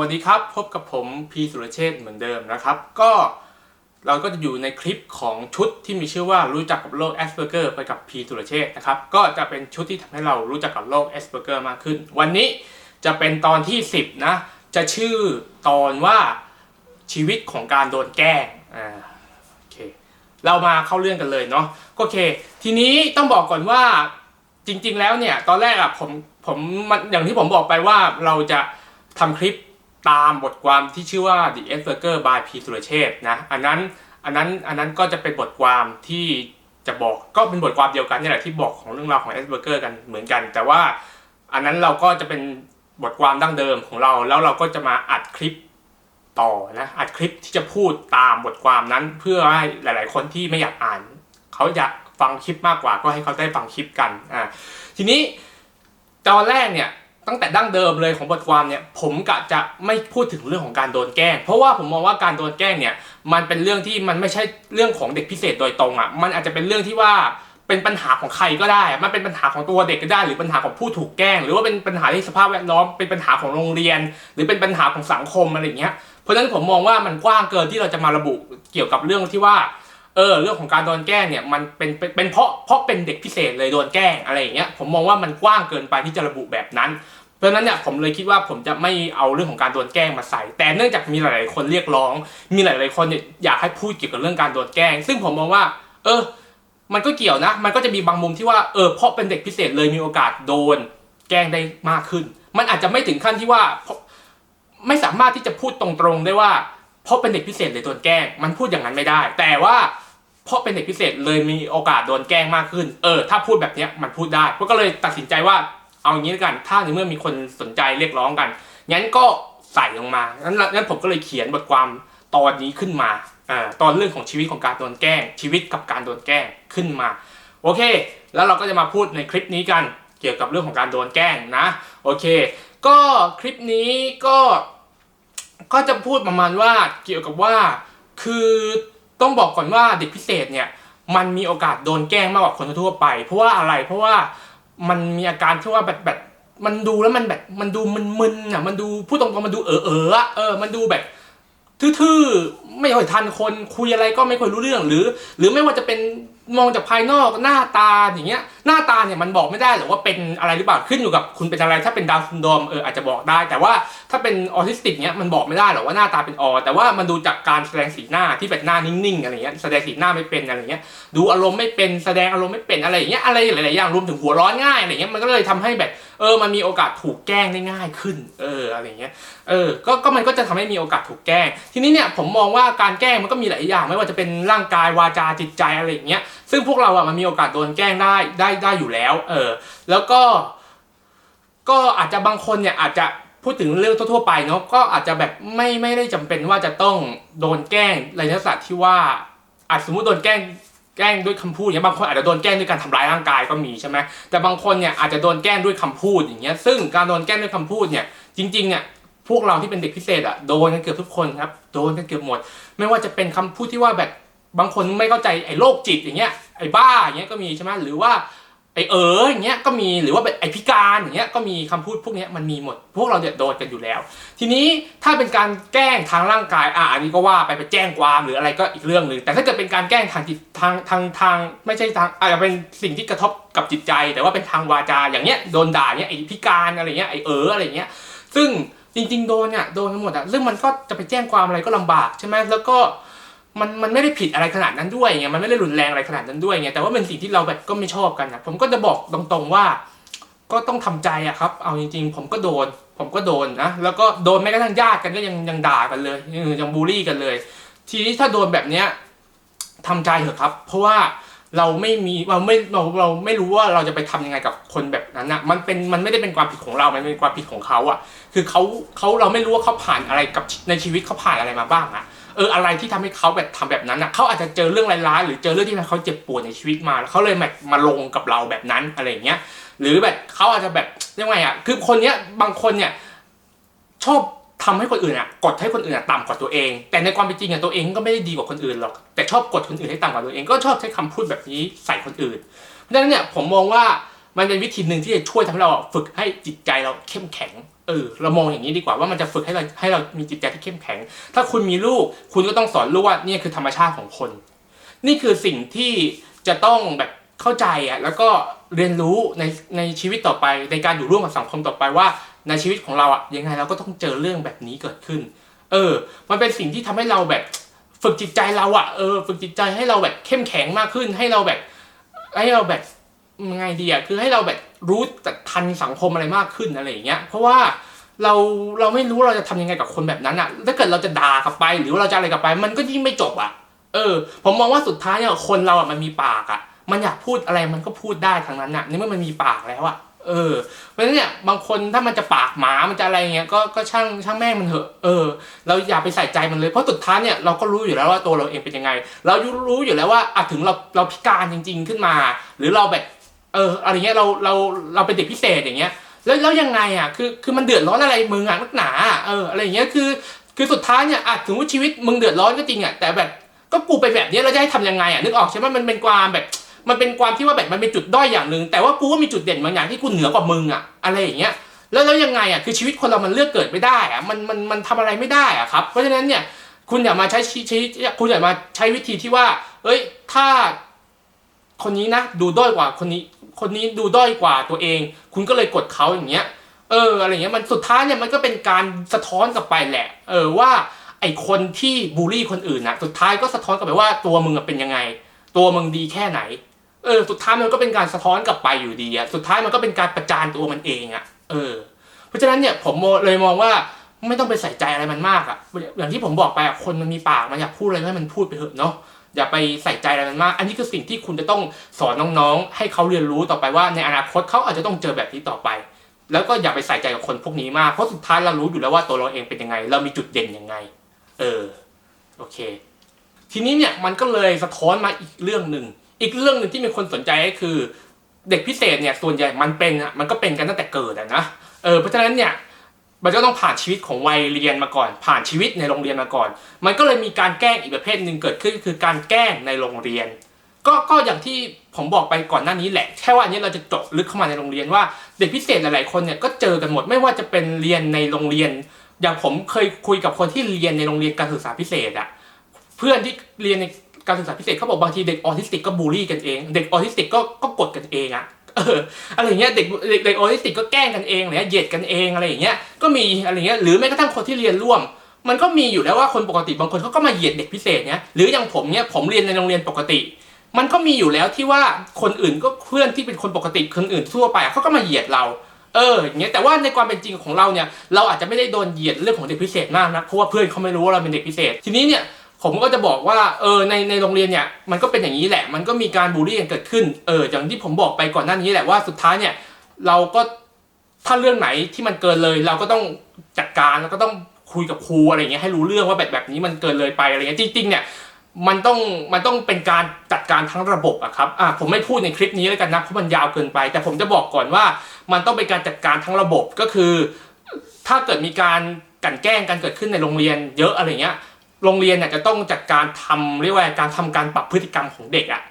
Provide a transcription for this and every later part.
วัสดีครับ พบกับผมพีสุรเชษเหมือนเดิมนะครับ ก็เราก็จะอยู่ในคลิปของชุดที่มีชื่อว่ารู้จักกับโรคแอสเพอร์เกอร์ไปกับพีสุรเชษนะครับ ก็จะเป็นชุดที่ทำให้เรารู้จักกับโรคแอสเพอร์เกอร์มากขึ้น วันนี้จะเป็นตอนที่ 10 นะ จะชื่อตอนว่าชีวิตของการโดนแกล้งอ่าโอเคเรามาเข้าเรื่องกันเลยเนาะก็โอเค ทีนี้ต้องบอกก่อนว่าจริง ๆ แล้วเนี่ยตอนแรกอะผมผมอย่างที่ผมบอกไปว่าเราจะทำคลิป ตามบทความที่ชื่อว่า The a s p e r g e r by P สุรเชษฐ์นะอันนั้นอันนั้นอันนั้นก็จะเป็นบทความที่จะบอกก็เป็นบทความเดียวกันนี่แหละที่บอกของเรื่องราวของ a s p e r g e r กันเหมือนกัน แต่ว่าอันนั้นเราก็จะเป็นบทความดั้งเดิมของเรา แล้วเราก็จะมาอัดคลิปต่อนะอัดคลิปที่จะพูดตามบทความนั้นเพื่อให้หลาย ๆ คนที่ไม่อยากอ่าน เขาอยากฟังคลิปมากกว่าก็ให้เขาได้ฟังคลิปกันอ่าทีนี้ตอนแรกเนี่ย ตั้งแต่ดั้งเดิมเลยของบทความเนี่ยผมกะจะไม่พูดถึงเรื่องของการโดนแกล้ง เพราะว่าผมมองว่าการโดนแกล้งเนี่ยมันเป็นเรื่องที่มันไม่ใช่เรื่องของเด็กพิเศษโดยตรงอะมันอาจจะเป็นเรื่องที่ว่าเป็นปัญหาของใครก็ได้ มันเป็นปัญหาของตัวเด็กก็ได้ หรือปัญหาของผู้ถูกแกล้ง หรือว่าเป็นปัญหาที่สภาพแวดล้อม เป็นปัญหาของโรงเรียน หรือเป็นปัญหาของสังคมอะไรอย่างเงี้ย เพราะฉะนั้นผมมองว่ามันกว้างเกินที่เราจะมาระบุเกี่ยวกับเรื่องที่ว่า เออเรื่องของการโดนแกล้งเนี่ยมันเป็นเป็นเนเพราะเพราะเป็นเด็กพิเศษเลยโดนแกล้งอะไรอย่างเงี้ยผมมองว่ามันกว้างเกินไปที่จะระบุแบบนั้น เพราะนั้นเนี่ยผมเลยคิดว่าผมจะไม่เอาเรื่องของการโดนแกล้งมาใส่ แต่เนื่องจากมีหลาย ๆ คนเรียกร้อง มีหลาย ๆ คนเนี่ยอยากให้พูดเกี่ยวกับเรื่องการโดนแกล้ง ซึ่งผมมองว่า เออ มันก็เกี่ยวนะ มันก็จะมีบางมุมที่ว่าเออเพราะเป็นเด็กพิเศษเลยมีโอกาสโดนแกล้งได้มากขึ้น มันอาจจะไม่ถึงขั้นที่ว่าไม่สามารถที่จะพูดตรง ๆ ได้ว่าเพราะเป็นเด็กพิเศษเลยโดนแกล้ง มันพูดอย่างนั้นไม่ได้ แต่ว่า เพราะเป็นเด็กพิเศษเลยมีโอกาสโดนแกล้งมากขึ้น เออ ถ้าพูดแบบนี้มันพูดได้ก็เลยตัดสินใจว่าเอาอย่างนี้แล้วกัน ถ้าในเมื่อมีคนสนใจเรียกร้องกัน งั้นก็ใส่ลงมา งั้นงั้นผมก็เลยเขียนบทความตอนนี้ขึ้นมา อ่า ตอนเรื่องของชีวิตของการโดนแกล้ง ชีวิตกับการโดนแกล้งขึ้นมา โอเค แล้วเราก็จะมาพูดในคลิปนี้กัน เกี่ยวกับเรื่องของการโดนแกล้งนะ โอเค ก็คลิปนี้ก็ ก็จะพูดประมาณว่า เกี่ยวกับว่า คือ ต้องบอกก่อนว่าเด็กพิเศษเนี่ยมันมีโอกาสโดนแกล้งมากกว่าคนทั่วไป เพราะว่าอะไรเพราะว่ามันมีอาการที่ว่าแบบแบบมันดูแล้วมันแบบมันดูมึนๆอะมันดูพูดตรงๆมันดูเออเออเออมันดูแบบทื่อๆไม่ค่อยทันคนคุยอะไรก็ไม่ค่อยรู้เรื่องหรือ หรือไม่ว่าจะเป็น มองจากภายนอกหน้าตาอย่างเงี้ยหน้าตาเนี่ยมันบอกไม่ได้หรอกว่าเป็นอะไรหรือเปล่าขึ้นอยู่กับคุณเป็นอะไร ถ้าเป็นดาวน์ซินโดรมเอออาจจะบอกได้ แต่ว่าถ้าเป็นออทิสติกเนี้ยมันบอกไม่ได้หรอกว่าหน้าตาเป็นออแต่ว่ามันดูจากการแสดงสีหน้าที่แบบหน้านิ่งๆอะไรเงี้ยแสดงสีหน้าไม่เป็นอะไรเงี้ยดูอารมณ์ไม่เป็นแสดงอารมณ์ไม่เป็นอะไรอย่างเงี้ยอะไรหลายๆอย่างรวมถึงหัวร้อนง่ายอะไรเงี้ยมันก็เลยทำให้แบบเออมันมีโอกาสถูกแกล้งได้ง่ายขึ้น เอออะไรเงี้ยเออก็ก็มันก็จะทำให้มีโอกาสถูกแกล้ง ทีนี้เนี่ยผมมองว่าการแกล้งมันก็มีหลายอย่าง ไม่ว่าจะเป็นร่างกายวาจาจิตใจอะไรเงี้ยซึ่งพวกเราอะมันมีโอกาสโดนแกล้งได้ได้ได้อยู่แล้ว เออ แล้วก็ ก็อาจจะบางคนเนี่ยอาจจะพูดถึงเรื่องทั่วๆไปเนาะก็อาจจะแบบไม่ไม่ได้จำเป็นว่าจะต้องโดนแกล้งในลักษณะที่ว่าอาจสมมติโดนแกล้ง แกล้งด้วยคำพูดอย่างเงี้ยบางคนอาจจะโดนแกล้งด้วยการทำร้ายร่างกายก็มีใช่ไหมแต่บางคนเนี่ยอาจจะโดนแกล้งด้วยคำพูดอย่างเงี้ยซึ่งการโดนแกล้งด้วยคำพูดเนี่ยจริงๆเนี่ยพวกเราที่เป็นเด็กพิเศษอะโดนกันเกือบทุกคนครับโดนกันเกือบหมด ไม่ว่าจะเป็นคำพูดที่ว่าแบบบางคนไม่เข้าใจไอ้โรคจิตอย่างเงี้ยไอ้บ้าอย่างเงี้ยก็มีใช่ไหมหรือว่า ไอเอออย่างเงี้ยก็มีหรือว่าแบบไอพิการอย่างเงี้ยก็มีคำพูดพวกเนี้ยมันมีหมด พวกเราเนี่ยโดนกันอยู่แล้ว ทีนี้ถ้าเป็นการแกล้งทางร่างกายอะอันนี้ก็ว่าไปไปแจ้งความหรืออะไรก็อีกเรื่องหนึ่งแต่ถ้าเกิดเป็นการแกล้งทางจิตทางทางทางไม่ใช่ทางอาจจะเป็นสิ่งที่กระทบกับจิตใจ แต่ว่าเป็นทางวาจาอย่างเงี้ยโดนด่าเนี้ยไอพิการอะไรเงี้ยไอเอออะไรเงี้ยซึ่งจริง ๆ โดนเนี่ยโดนกันหมดอะซึ่งมันก็จะไปแจ้งความอะไรก็ลำบากใช่ไหมแล้วก็ มันมันไม่ได้ผิดอะไรขนาดนั้นด้วยไงมันไม่ได้รุนแรงอะไรขนาดนั้นด้วยไงแต่ว่าเป็นสิ่งที่เราแบบก็ไม่ชอบกันนะผมก็จะบอกตรงๆว่า ก็ต้องทำใจอะครับ เอาจริง ๆ ผมก็โดน ผมก็โดนนะแล้วก็โดนแม้กระทั่งญาติกันก็ยังยังด่ากันเลยยังบูลลี่กันเลย ทีนี้ถ้าโดนแบบเนี้ยทำใจเถอะครับ เพราะว่าเราไม่มีเราไม่เราเราไม่รู้ว่าเราจะไปทำยังไงกับคนแบบนั้นนะมันเป็นมันไม่ได้เป็นความผิดของเรา มันเป็นความผิดของเขาอะคือเขาเขาเราไม่รู้ว่าเขาผ่านอะไรกับในชีวิตเขาผ่านอะไรมาบ้างอะ เอออะไรที่ทำให้เขาแบบทำแบบนั้นอะเขาอาจจะเจอเรื่องร้ายๆหรือเจอเรื่องที่ทำเขาเจ็บปวดในชีวิตมาแล้วเขาเลยมามาลงกับเราแบบนั้นอะไรอย่างเงี้ยหรือแบบเขาอาจจะแบบยังไงอะคือคนเนี้ยบางคนเนี่ยชอบทำให้คนอื่นอะกดให้คนอื่นอะต่ำกว่าตัวเอง แต่ในความเป็นจริงอะตัวเองก็ไม่ได้ดีกว่าคนอื่นหรอกแต่ชอบกดคนอื่นให้ต่ำกว่าตัวเอง ก็ชอบใช้คำพูดแบบนี้ใส่คนอื่น เพราะฉะนั้นเนี่ยผมมองว่า มันเป็นวิธีหนึ่งที่จะช่วยทำให้เราฝึกให้จิตใจเราเข้มแข็ง เออ เรามองอย่างนี้ดีกว่าว่ามันจะฝึกให้เราให้เรามีจิตใจที่เข้มแข็ง ถ้าคุณมีลูก คุณก็ต้องสอนลูกว่านี่คือธรรมชาติของคน นี่คือสิ่งที่จะต้องแบบเข้าใจอะแล้วก็เรียนรู้ในในชีวิตต่อไป ในการอยู่ร่วมกับสังคมต่อไปว่า ในชีวิตของเราอะยังไงเราก็ต้องเจอเรื่องแบบนี้เกิดขึ้น เออ มันเป็นสิ่งที่ทำให้เราแบบฝึกจิตใจเราอะเออฝึกจิตใจให้เราแบบเข้มแข็งมากขึ้นให้เราแบบให้เราแบบ ไงดีอะคือให้เราแบบรู้แต่ทันสังคมอะไรมากขึ้นอะไรอย่างเงี้ย เพราะว่าเราเราไม่รู้เราจะทำยังไงกับคนแบบนั้นอะถ้าเกิดเราจะด่ากลับไป หรือว่าเราจะอะไรกลับไป มันก็ยิ่งไม่จบอะเออ ผมมองว่าสุดท้ายเนี่ยคนเราอะมันมีปากอะมันอยากพูดอะไรมันก็พูดได้ทั้งนั้นอะในเมื่อมันมีปากแล้วอะเออเพราะฉะนั้นเนี่ยบางคนถ้ามันจะปากหมามันจะอะไรเงี้ยก็ก็ช่างช่างแม่งมันเถอะเออ เราอย่าไปใส่ใจมันเลยเพราะสุดท้ายเนี่ยเราก็รู้อยู่แล้วว่าตัวเราเองเป็นยังไง เรารู้อยู่แล้วว่าอะถึงเราเราพิการจริง ๆ ขึ้นมา หรือเราแบบ เอออะไรเงี้ยเราเราเราเป็นเด็กพิเศษอย่างเงี้ย แล้วแล้วยังไงอะคือคือมันเดือดร้อนอะไรมึงอะนักหนาเอออะไรเงี้ยคือ คือสุดท้ายเนี่ยอาจถึงว่าชีวิตมึงเดือดร้อนก็จริงอะแต่แบบก็กูไปแบบนี้เราจะให้ทำยังไงอะนึกออกใช่ไหมมันเป็นความแบบมันเป็นความที่ว่าแบบมันเป็นจุดด้อยอย่างหนึ่งแต่ว่ากูก็มีจุดเด่นบางอย่างที่กูเหนือกว่ามึงอะอะไรอย่างเงี้ยแล้วแล้วยังไงอะคือชีวิตคนเรามันเลือกเกิดไม่ได้อะมันมันมันทำอะไรไม่ได้อะครับเพราะฉะนั้นเนี่ยคุณอย่ามาใช้ชีชีคุณอย่ามาใช้วิธีที่ว่า เอ้ย ถ้าคนนี้นะดูด้อยกว่าคนนี้ คนนี้ดูด้อยกว่าตัวเอง คุณก็เลยกดเขาอย่างเงี้ย เอออะไรเงี้ยมันสุดท้ายเนี่ยมันก็เป็นการสะท้อนกลับไปแหละ เออว่าไอคนที่บูลลี่คนอื่นนะสุดท้ายก็สะท้อนกลับไปว่าตัวมึงเป็นยังไง ตัวมึงดีแค่ไหน เออ สุดท้ายมันก็เป็นการสะท้อนกลับไปอยู่ดีอะสุดท้ายมันก็เป็นการประจานตัวมันเองอะเออ เพราะฉะนั้นเนี่ยผมเลยมองว่าไม่ต้องไปใส่ใจอะไรมันมากอะอย่างที่ผมบอกไปอะคนมันมีปากมันอยากพูดอะไรให้มันพูดไปเถอะเนาะ อย่าไปใส่ใจอะไรมันมาก อันนี้คือสิ่งที่คุณจะต้องสอนน้องๆ ให้เขาเรียนรู้ต่อไปว่าในอนาคตเขาอาจจะต้องเจอแบบนี้ต่อไป แล้วก็อย่าไปใส่ใจกับคนพวกนี้มาก เพราะสุดท้ายเรารู้อยู่แล้วว่าตัวเราเองเป็นยังไง เรามีจุดเด่นยังไง เออ โอเค ทีนี้เนี่ยมันก็เลยสะท้อนมาอีกเรื่องหนึ่ง อีกเรื่องหนึ่งที่มีคนสนใจก็คือ เด็กพิเศษเนี่ยส่วนใหญ่มันเป็นมันก็เป็นกันตั้งแต่เกิดอะนะ เออ เพราะฉะนั้นเนี่ย มันก็ต้องผ่านชีวิตของวัยเรียนมาก่อน ผ่านชีวิตในโรงเรียนมาก่อน มันก็เลยมีการแกล้งอีกประเภทหนึ่งเกิดขึ้นคือการแกล้งในโรงเรียน ก็ก็อย่างที่ผมบอกไปก่อนหน้านี้แหละแค่ว่าอันนี้เราจะเจาะลึกเข้ามาในโรงเรียนว่า เด็กพิเศษหลายๆคนเนี่ยก็เจอกันหมดไม่ว่าจะเป็นเรียนในโรงเรียน อย่างผมเคยคุยกับคนที่เรียนในโรงเรียนการศึกษาพิเศษอะเพื่อนที่เรียนในการศึกษาพิเศษเขาบอกบางทีเด็กออทิสติกก็บูลลี่กันเอง เด็กออทิสติกก็ก็กดกันเองอะ เอออะไรอย่างเงี้ยเด็กเด็กเด็กออทิสติกก็แกล้งกันเองเนี่ยเหยียดกันเองอะไรอย่างเงี้ยก็มีอะไรเงี้ยหรือแม้กระทั่งคนที่เรียนร่วม มันก็มีอยู่แล้วว่าคนปกติบางคนเขาก็มาเหยียดเด็กพิเศษเนี่ยหรืออย่างผมเนี่ยผมเรียนในโรงเรียนปกติ มันก็มีอยู่แล้วที่ว่าคนอื่นก็เพื่อนที่เป็นคนปกติคนอื่นทั่วไปเขาก็มาเหยียดเราเอออย่างเงี้ยแต่ว่าในความเป็นจริงของเราเนี่ยเราอาจจะไม่ได้โดนเหยียดเรื่องของเด็กพิเศษมากนะเพราะว่าเพื่อนเขาไม่รู้ว่าเราเป็นเด็กพิเศษ ทีนี้เนี่ย ผมก็จะบอกว่าเออในในโรงเรียนเนี่ยมันก็เป็นอย่างนี้แหละ มันก็มีการบูลลี่กันเกิดขึ้นเอออย่างที่ผมบอกไปก่อนหน้านี้แหละว่าสุดท้ายเนี่ยเราก็ถ้าเรื่องไหนที่มันเกินเลย เราก็ต้องจัดการแล้วก็ต้องคุยกับครูอะไรเงี้ยให้รู้เรื่องว่าแบบแบบนี้มันเกินเลยไปอะไรเงี้ยจริงๆเนี่ยมันต้องมันต้องเป็นการจัดการทั้งระบบอะครับอะผมไม่พูดในคลิปนี้แล้วกันนะเพราะมันยาวเกินไป แต่ผมจะบอกก่อนว่ามันต้องเป็นการจัดการทั้งระบบก็คือ ถ้าเกิดมีการกันแกล้งกันเกิดขึ้นในโรงเรียนเยอะอะไรเงี้ย โรงเรียนเนี่ยจะต้องจัดการทำเรียกว่าการทำการปรับพฤติกรรมของเด็กอะ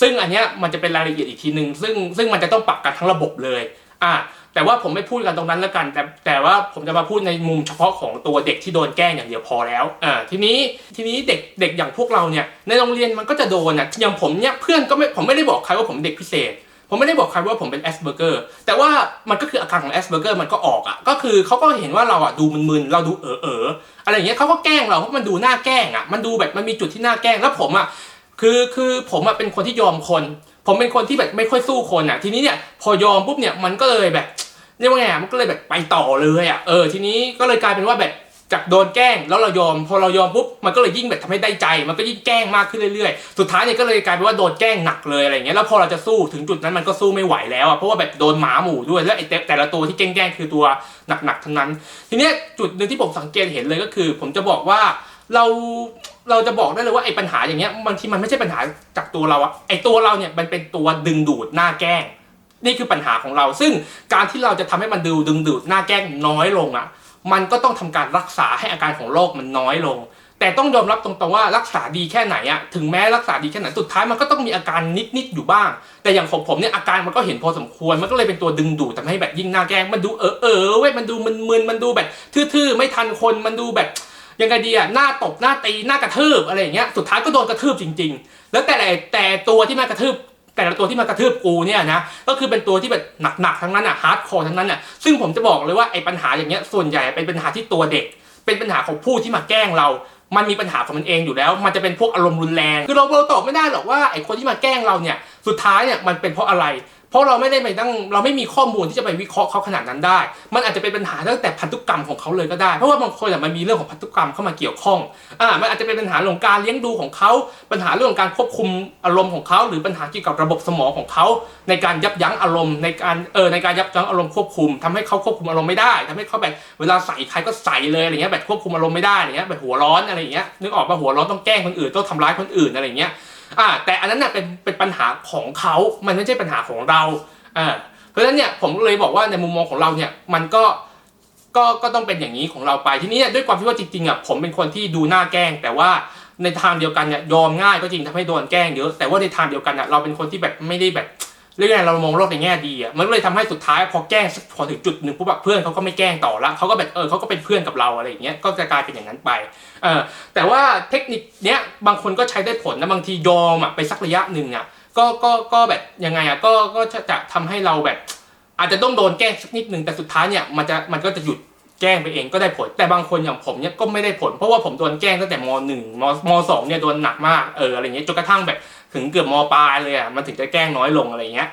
ซึ่งอันเนี้ยมันจะเป็นรายละเอียดอีกทีหนึ่งซึ่งซึ่งมันจะต้องปรับกันทั้งระบบเลยอะแต่ว่าผมไม่พูดกันตรงนั้นแล้วกัน แต่แต่ว่าผมจะมาพูดในมุมเฉพาะของตัวเด็กที่โดนแกล้งอย่างเดียวพอแล้วอ่าทีนี้ทีนี้เด็กเด็กอย่างพวกเราเนี่ยในโรงเรียนมันก็จะโดนอะอย่างผมเนี่ยเพื่อนก็ไม่ผมไม่ได้บอกใครว่าผมเด็กพิเศษ ผมไม่ได้บอกใครว่าผมเป็นแอสเบอร์เกอร์แต่ว่ามันก็คืออาการของแอสเบอร์เกอร์มันก็ออกอะก็คือเขาก็เห็นว่าเราอะดูมึนๆเราดูเออเออ อะไรอย่างเงี้ยเขาก็แกล้งเราเพราะมันดูหน้าแกล้งอะมันดูแบบมันมีจุดที่หน้าแกล้งแล้วผมอะคือคือผมอะเป็นคนที่ยอมคน ผมเป็นคนที่แบบไม่ค่อยสู้คนอะ ทีนี้เนี่ยพอยอมปุ๊บเนี่ยมันก็เลยแบบเรียกว่าไงมันก็เลยแบบไปต่อเลยอะเออทีนี้ก็เลยกลายเป็นว่าแบบ จากโดนแกล้งแล้วเรายอมพอเรายอมปุ๊บมันก็เลยยิ่งแบบทำให้ได้ใจ มันก็ยิ่งแกล้งมากขึ้นเรื่อยๆ สุดท้ายเนี่ยก็เลยกลายเป็นว่าโดนแกล้งหนักเลยอะไรเงี้ยแล้วพอเราจะสู้ถึงจุดนั้นมันก็สู้ไม่ไหวแล้วอะเพราะว่าแบบโดนหมาหมู่ด้วยแล้วไอ้แต่ละตัวที่แกล้งๆคือตัวหนักๆทั้งนั้น ทีเนี้ยจุดหนึ่งที่ผมสังเกตเห็นเลยก็คือ ผมจะบอกว่าเราเราจะบอกได้เลยว่าไอ้ปัญหาอย่างเงี้ยบางทีมันไม่ใช่ปัญหาจากตัวเราอะไอ้ตัวเราเนี่ยมันเป็นตัวดึงดูดหน้าแกล้ง นี่คือปัญหาของเรา ซึ่งการที่เราจะทำให้มันดูดึงดูดหน้าแกล้งน้อยลงอะ มันก็ต้องทำการรักษาให้อาการของโรคมันน้อยลง แต่ต้องยอมรับตรงๆว่ารักษาดีแค่ไหนอะถึงแม้รักษาดีแค่ไหนสุดท้ายมันก็ต้องมีอาการนิดๆอยู่บ้าง แต่อย่างของผมเนี่ยอาการมันก็เห็นพอสมควรมันก็เลยเป็นตัวดึงดูดทำให้แบบยิ่งหน้าแกล้งมันดูเออเออเว้ยมันดูมึนๆมันดูแบบทื่อๆไม่ทันคนมันดูแบบยังไงดีอะหน้าตบหน้าตีหน้ากระทืบอะไรอย่างเงี้ยสุดท้ายก็โดนกระทืบจริง ๆ แล้วแต่ละแต่ตัวที่มากระทืบ แต่ละตัวที่มากระทืบกูเนี่ยนะก็คือเป็นตัวที่แบบหนักๆทั้งนั้นอะฮาร์ดคอร์ทั้งนั้นอะซึ่งผมจะบอกเลยว่าไอ้ปัญหาอย่างเงี้ยส่วนใหญ่เป็นปัญหาที่ตัวเด็ก เป็นปัญหาของผู้ที่มาแกล้งเรา มันมีปัญหาของมันเองอยู่แล้ว มันจะเป็นพวกอารมณ์รุนแรงคือเราเราตอบไม่ได้หรอกว่าไอ้คนที่มาแกล้งเราเนี่ยสุดท้ายเนี่ยมันเป็นเพราะอะไร เพราะเราไม่ได้ไปตั้งเราไม่มีข้อมูลที่จะไปวิเคราะห์เขาขนาดนั้นได้ มันอาจจะเป็นปัญหาตั้งแต่พันธุกรรมของเขาเลยก็ได้ เพราะว่าบางคนมันมีเรื่องของพันธุกรรมเข้ามาเกี่ยวข้องอ่ามันอาจจะเป็นปัญหาเรื่องการเลี้ยงดูของเขาปัญหาเรื่องของการควบคุมอารมณ์ของเขา หรือปัญหาเกี่ยวกับระบบสมองของเขา ในการยับยั้งอารมณ์ในการเออในการยับยั้งอารมณ์ควบคุมทำให้เขาควบคุมอารมณ์ไม่ได้ทำให้เขาแบบเวลาใส่ใครก็ใส่เลยอะไรเงี้ยแบบควบคุมอารมณ์ไม่ได้อะไรเงี้ยแบบหัวร้อนอะไรเงี้ยนึกออกป่ะหัวร้อนต้องแกล้งคนอื่นต้องทำร้ายคนอื่นอะไรเงี้ย อ่าแต่อันนั้นเน่ยเป็นเป็นปัญหาของเขามันไม่ใช่ปัญหาของเราอ่าเพราะฉะนั้นเนี่ยผมเลยบอกว่าในมุมมองของเราเนี่ยมันก็ก็ก็ต้องเป็นอย่างนี้ของเราไปทีนี้เนี่ยด้วยความที่ว่าจริงๆอะผมเป็นคนที่ดูหน้าแกล้ง แต่ว่าในทางเดียวกันเนี่ยยอมง่ายก็จริงทำให้โดนแกล้งเยอะแต่ว่าในทางเดียวกันอะเราเป็นคนที่แบบไม่ได้แบบ เรื่องไงเรามองโลกในแง่ดีอะมันเลยทำให้สุดท้ายพอแกล้งพอถึงจุดหนึ่งปุ๊บแบบเพื่อนเขาก็ไม่แกล้งต่อละเขาก็แบบเออเขาก็เป็นเพื่อนกับเราอะไรอย่างเงี้ยก็จะกลายเป็นอย่างนั้นไปเออแต่ว่าเทคนิคเนี้ยบางคนก็ใช้ได้ผลนะบางทียอมอะไปสักระยะหนึ่งอะก็ก็ก็แบบยังไงอะก็ก็จะจะทำให้เราแบบ อาจจะต้องโดนแกล้งสักนิดหนึ่งแต่สุดท้ายเนี่ยมันจะมันก็จะหยุดแกล้งไปเองก็ได้ผลแต่บางคนอย่างผมเนี่ยก็ไม่ได้ผล เพราะว่าผมโดนแกล้งตั้งแต่มหนึ่งมมสองเนี่ยโดนหนักมากเอออะไรเงี้ยจนกระทั่งแบบ ถึงเกือบมปลายเลยอะมันถึงจะแกล้งน้อยลงอะไรเงี้ย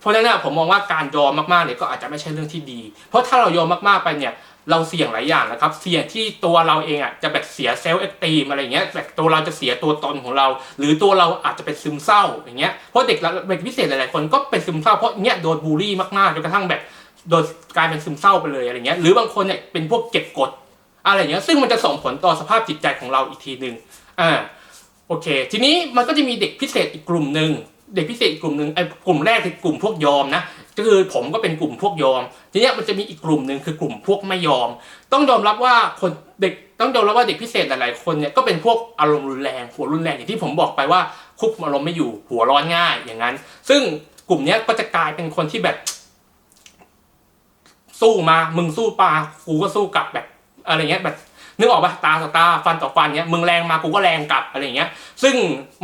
เพราะฉะนั้นผมมองว่าการยอมมากๆเนี่ยก็อาจจะไม่ใช่เรื่องที่ดี เพราะถ้าเรายอมมากๆไปเนี่ยเราเสี่ยงหลายอย่างนะครับ เสี่ยงที่ตัวเราเองอะจะแบบเสียเซลล์เอ็กตีมอะไรเงี้ยแบบตัวเราจะเสียตัวตนของเรา หรือตัวเราอาจจะเป็นซึมเศร้าอย่างเงี้ยเพราะเด็กเด็กพิเศษหลายๆคนก็เป็นซึมเศร้าเพราะเนี้ยโดนบูลลี่มากๆจนกระทั่งแบบโดนกลายเป็นซึมเศร้าไปเลยอะไรเงี้ยหรือบางคนเนี่ยเป็นพวกเก็บกดอะไรเงี้ยซึ่งมันจะส่งผลต่อสภาพจิตใจของเราอีกทีหนึ่งอ่า โอเค ทีนี้มันก็จะมีเด็กพิเศษอีกกลุ่มหนึ่งเด็กพิเศษอีกกลุ่มหนึ่งไอ้กลุ่มแรกคือกลุ่มพวกยอมนะก็คือผมก็เป็นกลุ่มพวกยอม ทีนี้มันจะมีอีกกลุ่มหนึ่งคือกลุ่มพวกไม่ยอม ต้องยอมรับว่าคนเด็กต้องยอมรับว่าเด็กพิเศษหลายๆคนเนี่ยก็เป็นพวกอารมณ์รุนแรงหัวรุนแรงอย่างที่ผมบอกไปว่าควบคุมอารมณ์ไม่อยู่หัวร้อนง่ายอย่างนั้น ซึ่งกลุ่มนี้ก็จะกลายเป็นคนที่แบบ สู้มา มึงสู้ปลากูก็สู้กลับแบบอะไรเงี้ยแบบ นึกออกปะตาต่อตาฟันต่อฟันเนี้ยมึงแรงมากูก็แรงกลับอะไรเงี้ย ซึ่ง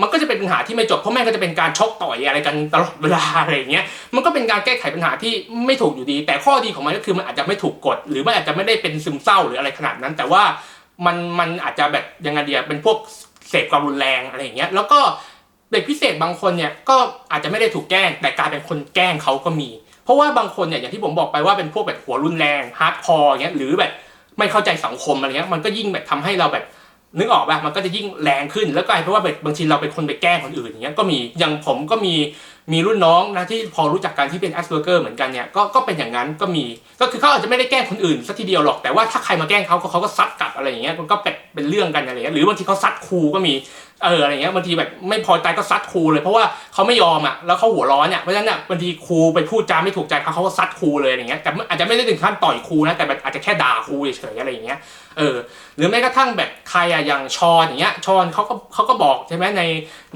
มันก็จะเป็นปัญหาที่ไม่จบเพราะแม่งก็จะเป็นการชกต่อยอะไรกันตลอดเวลาอะไรเงี้ยมันก็เป็นการแก้ไขปัญหาที่ไม่ถูกอยู่ดี แต่ข้อดีของมันก็คือมันอาจจะไม่ถูกกด หรือมันอาจจะไม่ได้เป็นซึมเศร้าหรืออะไรขนาดนั้น แต่ว่ามันมันอาจจะแบบยังไงเดียเป็นพวกเสพความรุนแรงอะไรเงี้ยแล้วก็เด็กพิเศษบางคนเนี่ยก็อาจจะไม่ได้ถูกแกล้ง แต่กลายเป็นคนแกล้งเขาก็มี เพราะว่าบางคนเนี่ยอย่างที่ผมบอกไปว่าเป็นพวกแบบหัวรุนแรงฮาร์ดคอร์เงี้ยหรือแบบ ไม่เข้าใจสังคมอะไรเงี้ยมันก็ยิ่งแบบทำให้เราแบบนึกออกป่ะมันก็จะยิ่งแรงขึ้นแล้วกลายเป็นว่าแบบบางทีเราเป็นคนไปแกล้งคนอื่นอย่างเงี้ยก็มีอย่างผมก็มีมีรุ่นน้องนะที่พอรู้จักกันที่เป็นแอสเ p อร์เกอร์เหมือนกันเนี่ยก็ก็เป็นอย่างนั้นก็มีก็คือเขาอาจจะไม่ได้แกล้งคนอื่นสัทีเดียวหรอกแต่ว่าถ้าใครมาแกล้งเขาก็เขาก็ซัดกลับอะไรอย่างเงี้ยมันก็เป็นเป็นเรื่องกันอะไรเงี้ยหรือบางทีเขาซัดครูก็มี เอออะไรเงี้ยบางทีแบบไม่พอใจก็ซัดครูเลยเพราะว่าเขาไม่ยอมอะแล้วเขาหัวร้อนเนี่ยเพราะฉะนั้นเนี่ยบางทีครูไปพูดจาไม่ถูกใจเขาเขาก็ซัดครูเลยอย่างเงี้ยแต่อาจจะไม่ได้ถึงขั้นต่อยครูนะแต่แบบอาจจะแค่ด่าครูเฉยๆอะไรอย่างเงี้ยเออหรือแม้กระทั่งแบบใครอะอย่างชอนอย่างเงี้ยชอนเขาก็เขาก็บอกใช่ไหมใน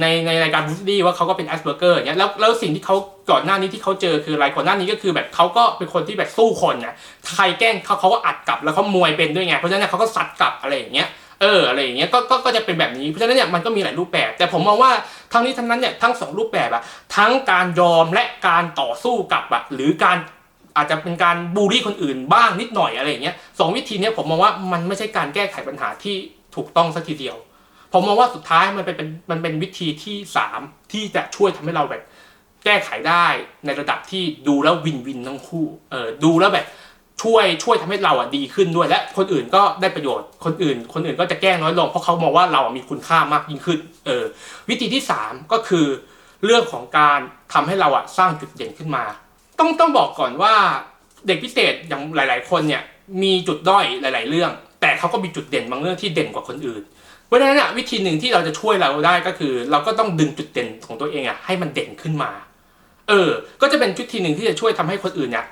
ในในรายการบูสตี้ว่าเขาก็เป็นแอสเ p อร์เกอร์อย่างเงี้ยแล้วแล้วสิ่งที่เขาก่อนหน้านี้ที่เขาเจอคืออะไรก่อนหน้านี้ก็คือแบบเขาก็เป็นคนที่แบบสู้คนนะใครแกล้งเขาเขาก็อัดกลับแล้วเขามวยเป็นด้วยไงเพราะฉะนั้นเนยเขาก็ซัดกลับอะไรอย่างเงี้ย เอออะไรอย่างเงี้ยก็ก็ก็จะเป็นแบบนี้เพราะฉะนั้นเนี่ยมันก็มีหลายรูปแบบ แต่ผมมองว่าทั้งนี้ทั้งนั้นเนี่ยทั้งสองรูปแบบอะทั้งการยอมและการต่อสู้กลับอะหรือการอาจจะเป็นการบูลลี่คนอื่นบ้างนิดหน่อยอะไรอย่างเงี้ยสองวิธีเนี้ยผมมองว่ามันไม่ใช่การแก้ไขปัญหาที่ถูกต้องสักทีเดียว ผมมองว่าสุดท้ายมันเป็นมันเป็นวิธีที่สามที่จะช่วยทำให้เราแบบแก้ไขได้ในระดับที่ดูแล้ววินวินทั้งคู่เออดูแล้วแบบ ช่วยช่วยทำให้เราอะดีขึ้นด้วย และคนอื่นก็ได้ประโยชน์ คนอื่น คนอื่นก็จะแกล้งน้อยลง เพราะเขามองว่าเราอะมีคุณค่ามากยิ่งขึ้น เออ วิธีที่สามก็คือ เรื่องของการทำให้เราอะสร้างจุดเด่นขึ้นมา ต้องต้องบอกก่อนว่าเด็กพิเศษอย่างหลาย ๆ คนเนี่ยมีจุดด้อยหลาย ๆ เรื่อง แต่เขาก็มีจุดเด่นบางเรื่องที่เด่นกว่าคนอื่นเพราะฉะนั้นอะวิธีหนึ่งที่เราจะช่วยเราได้ก็คือ เราก็ต้องดึงจุดเด่นของตัวเองอะให้มันเด่นขึ้นมา เออ ก็จะเป็นวิธีหนึ่งที่จะช่วยทำให้คนอื่นเนี่ย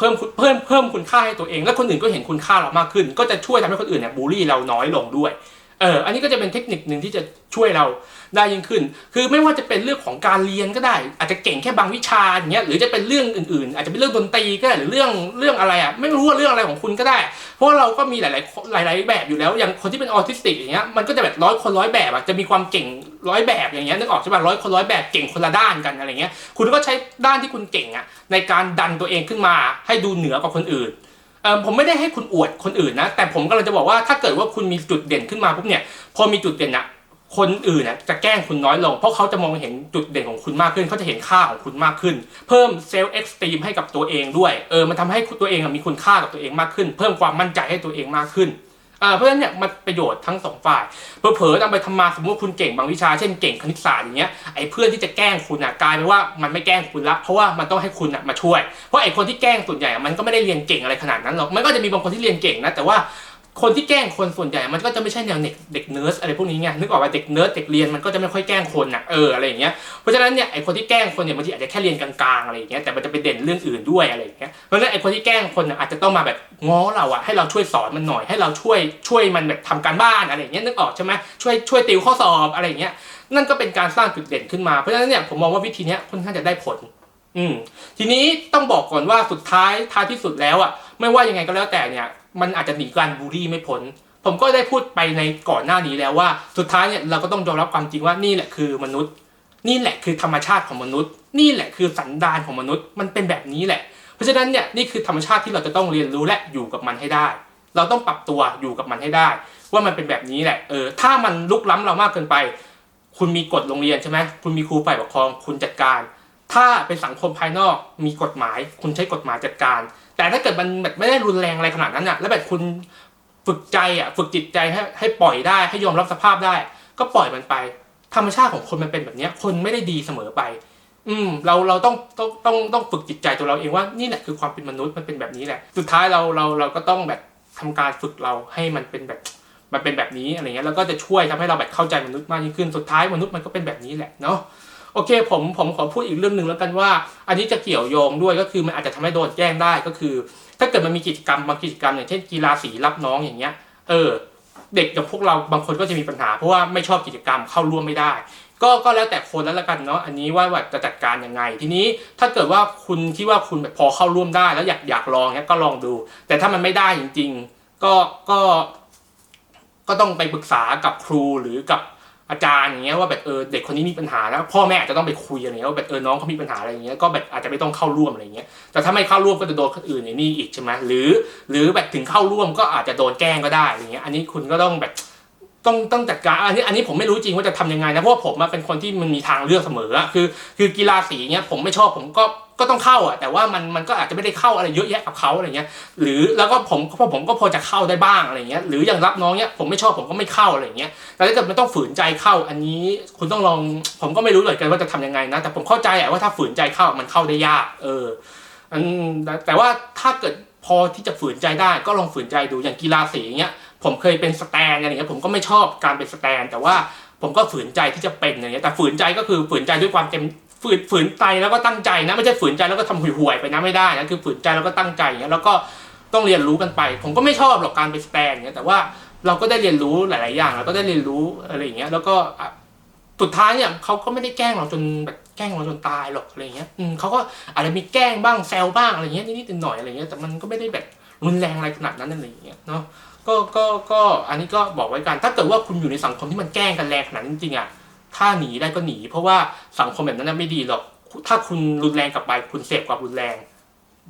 เพิ่มเพิ่มเพิ่มคุณค่าให้ตัวเอง และคนอื่นก็เห็นคุณค่าเรามากขึ้น ก็จะช่วยทำให้คนอื่นเนี่ยบูลลี่เราน้อยลงด้วยเอออันนี้ก็จะเป็นเทคนิคหนึ่งที่จะช่วยเราได้ยิ่งขึ้น คือไม่ว่าจะเป็นเรื่องของการเรียนก็ได้ อาจจะเก่งแค่บางวิชาอย่างเงี้ยหรือจะเป็นเรื่องอื่นๆ อาจจะเป็นเรื่องดนตรีก็ได้หรือเรื่องเรื่องอะไรอะไม่รู้ว่าเรื่องอะไรของคุณก็ได้ เพราะเราก็มีหลาย ๆ หลาย ๆ แบบอยู่แล้ว อย่างคนที่เป็นออทิสติกอย่างเงี้ย มันก็จะแบบร้อยคนร้อยแบบอะจะมีความเก่งร้อยแบบอย่างเงี้ย นึกออกใช่ป่ะร้อยคนร้อยแบบเก่งคนละด้านกันอะไรเงี้ย คุณก็ใช้ด้านที่คุณเก่งอะในการดันตัวเองขึ้นมาให้ดูเหนือกว่าคนอื่นเออผมไม่ได้ให้คุณอวดคนอื่นนะ แต่ผมกำลังจะบอกว่าถ้าเกิดว่าคุณมีจุดเด่นขึ้นมาปุ๊บเนี่ย พอมีจุดเด่นอะ คนอื่นน่ะจะแกล้งคุณน้อยลง เพราะเขาจะมองเห็นจุดเด่นของคุณมากขึ้น เขาจะเห็นค่าของคุณมากขึ้น เพิ่มเซลล์เอ็กซ์ตรีมให้กับตัวเองด้วย เออ มันทำให้ตัวเองมีคุณค่ากับตัวเองมากขึ้น เพิ่มความมั่นใจให้ตัวเองมากขึ้นเพราะฉะนั้นเนี่ยมันประโยชน์ทั้งสองฝ่ายเผลอๆนำไปทำมาสมมติว่าคุณเก่งบางวิชาเช่นเก่งคณิตศาสตร์อย่างเงี้ยไอ้เพื่อนที่จะแกล้งคุณอะกลายเป็นว่ามันไม่แกล้งคุณละเพราะว่ามันต้องให้คุณอะมาช่วยเพราะไอ้คนที่แกล้งส่วนใหญ่มันก็ไม่ได้เรียนเก่งอะไรขนาดนั้นหรอกมันก็จะมีบางคนที่เรียนเก่งนะแต่ว่า คนที่แกล้งคนส่วนใหญ่มันก็จะไม่ใช่แนวเด็กเด็กเนิร์สอะไรพวกนี้ไงนึกออกว่าเด็กเนิร์สเด็กเรียนมันก็จะไม่ค่อยแกล้งคนอะเอออะไรอย่างเงี้ยเพราะฉะนั้นเนี่ยไอ้คนที่แกล้งคนเนี่ยบางทีอาจจะแค่เรียนกลางๆอะไรอย่างเงี้ยแต่มันจะไปเด่นเรื่องอื่นด้วยอะไรอย่างเงี้ยเพราะฉะนั้นไอ้คนที่แกล้งคนน่ะอาจจะต้องมาแบบง้อเราอะให้เราช่วยสอนมันหน่อยให้เราช่วยช่วยมันแบบทำการบ้านอะไรอย่างเงี้ยนึกออกใช่ไหมช่วยช่วยติวข้อสอบอะไรอย่างเงี้ยนั่นก็เป็นการสร้างจุดเด่นขึ้นมาเพราะฉะนั้นเนี่ยผมมองว่าวิธีนี้ค่อนข้างจะได้ผล อืมทีนี้ต้องบอกก่อนว่าสุดท้ายท้ายที่สุดแล้วอะไม่ว่ายังไงก็แล้วแต่เนี่ย มันอาจจะหนีการบูลลี่ไม่พ้น ผมก็ได้พูดไปในก่อนหน้านี้แล้วว่า สุดท้ายเนี่ยเราก็ต้องยอมรับความจริงว่านี่แหละคือมนุษย์ นี่แหละคือธรรมชาติของมนุษย์ นี่แหละคือสันดานของมนุษย์ มันเป็นแบบนี้แหละ เพราะฉะนั้นเนี่ยนี่คือธรรมชาติที่เราจะต้องเรียนรู้และอยู่กับมันให้ได้ เราต้องปรับตัวอยู่กับมันให้ได้ ว่ามันเป็นแบบนี้แหละ เออ ถ้ามันลุกล้ำเรามากเกินไป คุณมีกฎโรงเรียนใช่ไหมคุณมีครูฝ่ายปกครอง คุณจัดการ ถ้าเป็นสังคมภายนอกมีกฎหมาย คุณใช้กฎหมายจัดการ แต่ถ้าเกิดมันแบบไม่ได้รุนแรงอะไรขนาดนั้นอะ แล้วแบบคุณฝึกใจอะฝึกจิตใจให้ให้ปล่อยได้ให้ยอมรับสภาพได้ ก็ปล่อยมันไป ธรรมชาติของคนมันเป็นแบบนี้คนไม่ได้ดีเสมอไป อืมเราเราต้องต้องต้องต้องฝึกจิตใจตัวเราเองว่านี่แหละคือความเป็นมนุษย์มันเป็นแบบนี้แหละ สุดท้ายเราเราเราก็ต้องแบบทำการฝึกเราให้มันเป็นแบบมันเป็นแบบนี้อะไรเงี้ยแล้วก็จะช่วยทำให้เราแบบเข้าใจมนุษย์มากยิ่งขึ้นสุดท้ายมนุษย์มันก็เป็นแบบนี้แหละเนาะ โอเคผมผมขอพูดอีกเรื่องหนึ่งแล้วกันว่า อันนี้จะเกี่ยวโยงด้วยก็คือมันอาจจะทำให้โดนแกล้งได้ก็คือ ถ้าเกิดมันมีกิจกรรมบางกิจกรรมอย่างเช่นกีฬาสีรับน้องอย่างเงี้ย เออ เด็กกับพวกเราบางคนก็จะมีปัญหา เพราะว่าไม่ชอบกิจกรรมเข้าร่วมไม่ได้ ก็ก็แล้วแต่คนแล้วละกันเนาะอันนี้ว่าว่าจะจัดการยังไง ทีนี้ถ้าเกิดว่าคุณคิดว่าคุณแบบพอเข้าร่วมได้ แล้วอยากอยากลองเนี้ยก็ลองดู แต่ถ้ามันไม่ได้จริง ๆ ก็ก็ก็ต้องไปปรึกษากับครูหรือกับ อาจารย์อย่างเงี้ยว่าแบบเออเด็กคนนี้มีปัญหาแล้วพ่อแม่อาจจะต้องไปคุยอะไรเงี้ยว่าแบบเออน้องเขามีปัญหาอะไรอย่างเงี้ยก็แบบอาจจะไม่ต้องเข้าร่วมอะไรเงี้ยแต่ถ้าไม่เข้าร่วมก็จะโดนคนอื่นในนี่อีกใช่ไหมหรือ หรือแบบถึงเข้าร่วมก็อาจจะโดนแกล้งก็ได้อะไรเงี้ยอันนี้คุณก็ต้องแบบต้องต้องจัดการอันนี้อันนี้ผมไม่รู้จริงว่าจะทำยังไงนะเพราะว่าผมเป็นคนที่มันมีทางเลือกเสมอคือคือกีฬาสีเงี้ยผมไม่ชอบผมก็ ก็ต้องเข้าอะแต่ว่ามันมันก็อาจจะไม่ได้เข้าอะไรเยอะแยะกับเขาอะไรเงี้ยหรือแล้วก็ผมพอผมก็พอจะเข้าได้บ้างอะไรเงี้ยหรืออย่างรับน้องเนี้ยผมไม่ชอบผมก็ไม่เข้าอะไรเงี้ยแต่ถ้าเกิดมันต้องฝืนใจเข้าอันนี้คุณต้องลองผมก็ไม่รู้เลยกันว่าจะทำยังไงนะ แต่ผมเข้าใจอะว่าถ้าฝืนใจเข้ามันเข้าได้ยาก เออแต่แต่ว่าถ้าเกิดพอที่จะฝืนใจได้ก็ลองฝืนใจดูอย่างกีฬาสีเงี้ยผมเคยเป็นสแตนอะไรเงี้ยผมก็ไม่ชอบการเป็นสแตน แต่ว่าผมก็ฝืนใจที่จะเป็นอย่างเงี้ยแต่ฝืนใจก็คือฝืนใจด้วยความเต็ม ฝืนฝืนใจแล้วก็ตั้งใจนะไม่ใช่ฝืนใจแล้วก็ทำห่วยๆไปนะไม่ได้นะคือฝืนใจแล้วก็ตั้งใจอย่างเงี้ยแล้วก็ต้องเรียนรู้กันไป ผมก็ไม่ชอบหรอกการไปสแตนอย่างเงี้ยแต่ว่าเราก็ได้เรียนรู้หลาย ๆ อย่างแล้วก็ได้เรียนรู้อะไรอย่างเงี้ยแล้วก็อะสุดท้ายเนี่ยเขาก็ไม่ได้แกล้งเราจนแบบแกล้งเราจนตายหรอกอะไรเงี้ยอืมเขาก็อาจจะมีแกล้งบ้างแซวบ้างอะไรเงี้ยนิดๆหน่อยๆอะไรเงี้ยแต่มันก็ไม่ได้แบบรุนแรงอะไรขนาดนั้นอะไรเงี้ยเนาะก็ก็ก็อันนี้ก็บอกไว้กัน ถ้าเกิดว่าคุณอยู่ในสังคมที่มันแกล้งกันแรงขนาดนั้นจริงๆอะ ถ้าหนีได้ก็หนี เพราะว่าสังคมแบบนั้นไม่ดีหรอก ถ้าคุณรุนแรงกลับไปคุณเสพความรุนแรง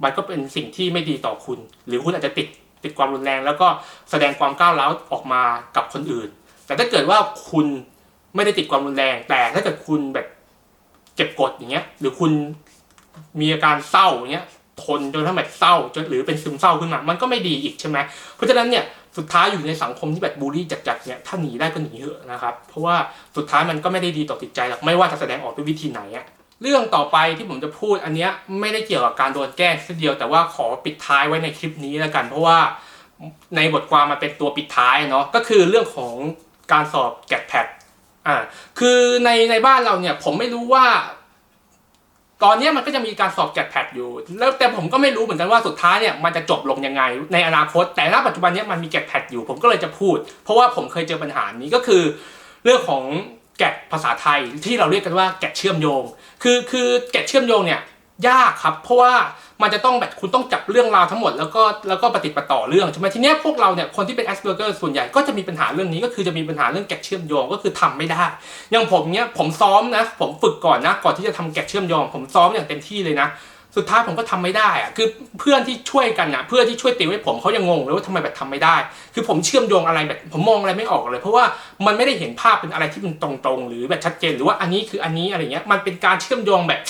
มันก็เป็นสิ่งที่ไม่ดีต่อคุณ หรือคุณอาจจะติดติดความรุนแรง แล้วก็แสดงความก้าวร้าวออกมากับคนอื่น แต่ถ้าเกิดว่าคุณไม่ได้ติดความรุนแรง แต่ถ้าเกิดคุณแบบเก็บกดอย่างเงี้ย หรือคุณมีอาการเศร้าอย่างเงี้ยทนจนทำให้เศร้าจนหรือเป็นซึมเศร้าขึ้นมา มันก็ไม่ดีอีกใช่ไหมเพราะฉะนั้นเนี่ย สุดท้ายอยู่ในสังคมที่แบบบูลลี่จัดๆเนี่ยถ้าหนีได้ก็หนีเถอะนะครับ เพราะว่าสุดท้ายมันก็ไม่ได้ดีต่อจิตใจหรอกไม่ว่าจะแสดงออกด้วยวิธีไหนอะเรื่องต่อไปที่ผมจะพูดอันเนี้ยไม่ได้เกี่ยวกับการโดนแกล้งทีเดียวแต่ว่าขอปิดท้ายไว้ในคลิปนี้แล้วกัน เพราะว่าในบทความมันเป็นตัวปิดท้ายเนาะก็คือเรื่องของการสอบแกดแพดอ่าคือในในบ้านเราเนี่ยผมไม่รู้ว่า ตอนนี้มันก็จะมีการสอบแกดแพดอยู่ แล้วแต่ผมก็ไม่รู้เหมือนกันว่าสุดท้ายเนี่ยมันจะจบลงยังไง ในอนาคต แต่ณปัจจุบันนี้มันมีแกดแพดอยู่ ผมก็เลยจะพูด เพราะว่าผมเคยเจอปัญหานี้ก็คือ เรื่องของแกดภาษาไทยที่เราเรียกกันว่าแกดเชื่อมโยง คือคือแกดเชื่อมโยงเนี่ยยากครับ เพราะว่า มันจะต้องแบบคุณต้องจับเรื่องราวทั้งหมดแล้วก็แล้วก็ปฏิดประต่อเรื่องใช่ไหมทีเนี้ยพวกเราเนี่ยคนที่เป็น Asperger ส่วนใหญ่ก็จะมีปัญหาเรื่องนี้ก็คือจะมีปัญหาเรื่องแกดเชื่อมโยงก็คือทำไม่ได้ อย่างผมเนี้ยผมซ้อมนะผมฝึกก่อนนะก่อนที่จะทำแกะเชื่อมโยง ผมซ้อมอย่างเต็มที่เลยนะสุดท้ายผมก็ทำไม่ได้อะคือเพื่อนที่ช่วยกันนะเพื่อนที่ช่วยติวให้ผมเขายังงงเลยว่าทำไมแบบทำไม่ได้ คือผมเชื่อมโยงอะไรแบบผมมองอะไรไม่ออกเลย เพราะว่ามันไม่ได้เห็นภาพเป็นอะไรที่มันตรงๆ หรือแบบชัดเจน หรือว่าอันนี้คืออันนี้อะไรเงี้ยมันเป็นการเชื่อมโยงแบบ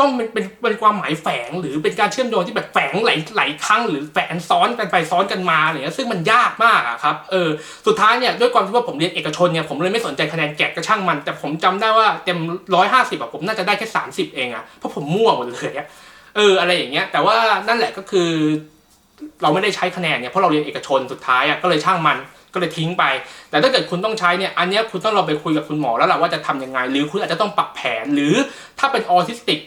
ต้องเป็นเป็นเป็นความหมายแฝงหรือเป็นการเชื่อมโยงที่แบบแฝงหลายหลายครั้งหรือแฝงซ้อนกันไปซ้อนกันมาอะไรเงี้ยซึ่งมันยากมากอะครับเออสุดท้ายเนี่ยด้วยความที่ว่าผมเรียนเอกชนเนี่ยผมเลยไม่สนใจคะแนนแกะก็ช่างมัน แต่ผมจำได้ว่าเต็มร้อยห้าสิบอะผมน่าจะได้แค่สามสิบเองอะเพราะผมมั่วหมดเลยอะเอออะไรอย่างเงี้ยแต่ว่านั่นแหละก็คือ เราไม่ได้ใช้คะแนนเนี่ยเพราะเราเรียนเอกชนสุดท้ายอะก็เลยช่างมันก็เลยทิ้งไป แต่ถ้าเกิดคุณต้องใช้เนี่ย อันนี้คุณต้องเราไปคุยกับคุณหมอแล้วแหละว่าจะทำยังไง หรือคุณอาจจะต้องปรับแผน หรือถ้าเป็นออทิสติก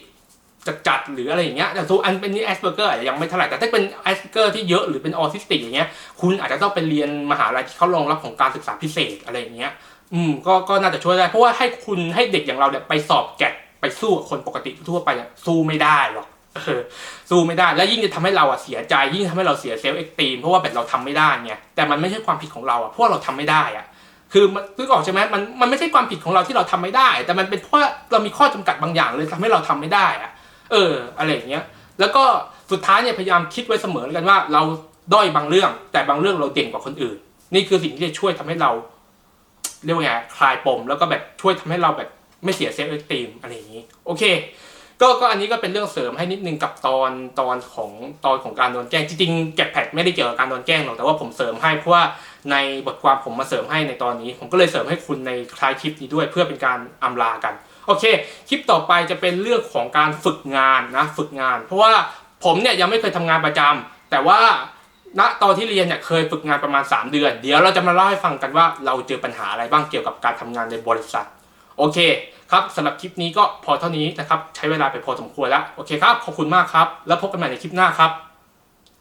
จัดๆหรืออะไรอย่างเงี้ยแต่ทุกอันเป็นนี่แอสเปอร์เกอร์อาจจะยังไม่เท่าไหร่แต่ถ้าเป็นแอสเปอร์เกอร์ที่เยอะหรือเป็นออทิสติกอย่างเงี้ยคุณอาจจะต้องไปเรียนมหาลัยที่เขารองรับของการศึกษาพิเศษอะไรอย่างเงี้ยอืมก็ก็น่าจะช่วยได้เพราะว่าให้คุณให้เด็กอย่างเราเนี่ยไปสอบแกดไปสู้กับคนปกติทั่วไปเนี่ยสู้ไม่ได้หรอกเออสู้ไม่ได้ แล้วยิ่งจะทำให้เราอะเสียใจ ยิ่งทำให้เราเสียเซลล์เอ็กตีมเพราะว่าแบบเราทำไม่ได้ไงแต่มันไม่ใช่ความผิดของเราอะเพราะเราทำไม่ได้อะคือมันนึกออกใช่ไหมมันมันไม่ใช่ความผิดของเราที่เราทำไม่ได้ แต่มันเป็นเพราะเรามีข้อจำกัดบางอย่างเลยทำให้เราทำไม่ได้อะ เอออะไรอย่างเงี้ยแล้วก็สุดท้ายเนี่ยพยายามคิดไว้เสมอแล้วกันว่า เราด้อยบางเรื่อง แต่บางเรื่องเราเด่นกว่าคนอื่น นี่คือสิ่งที่จะช่วยทำให้เรา เรียกว่าไงคลายปม แล้วก็แบบช่วยทำให้เราแบบไม่เสียเซลล์เอตีมอะไรอย่างงี้ โอเคก็ก็อันนี้ก็เป็นเรื่องเสริมให้นิดนึงกับตอนตอนของตอนของการโดนแกล้งจริงๆแกะแพดไม่ได้เกี่ยวกับการโดนแกล้งหรอกแต่ว่าผมเสริมให้เพราะว่าในบทความผมมาเสริมให้ในตอนนี้ ผมก็เลยเสริมให้คุณในคลายคลิปนี้ด้วยเพื่อเป็นการอำลากัน โอเค คลิปต่อไปจะเป็นเรื่องของการฝึกงานนะฝึกงาน เพราะว่าผมเนี่ยยังไม่เคยทำงานประจำแต่ว่าณตอนที่เรียนเนี่ยเคยฝึกงานประมาณ 3 เดือน เดี๋ยวเราจะมาเล่าให้ฟังกันว่าเราเจอปัญหาอะไรบ้างเกี่ยวกับการทำงานในบริษัท โอเคครับสำหรับคลิปนี้ก็พอเท่านี้นะครับ ใช้เวลาไปพอสมควรแล้ว โอเคครับ ขอบคุณมากครับ แล้วพบกันใหม่ในคลิปหน้าครับ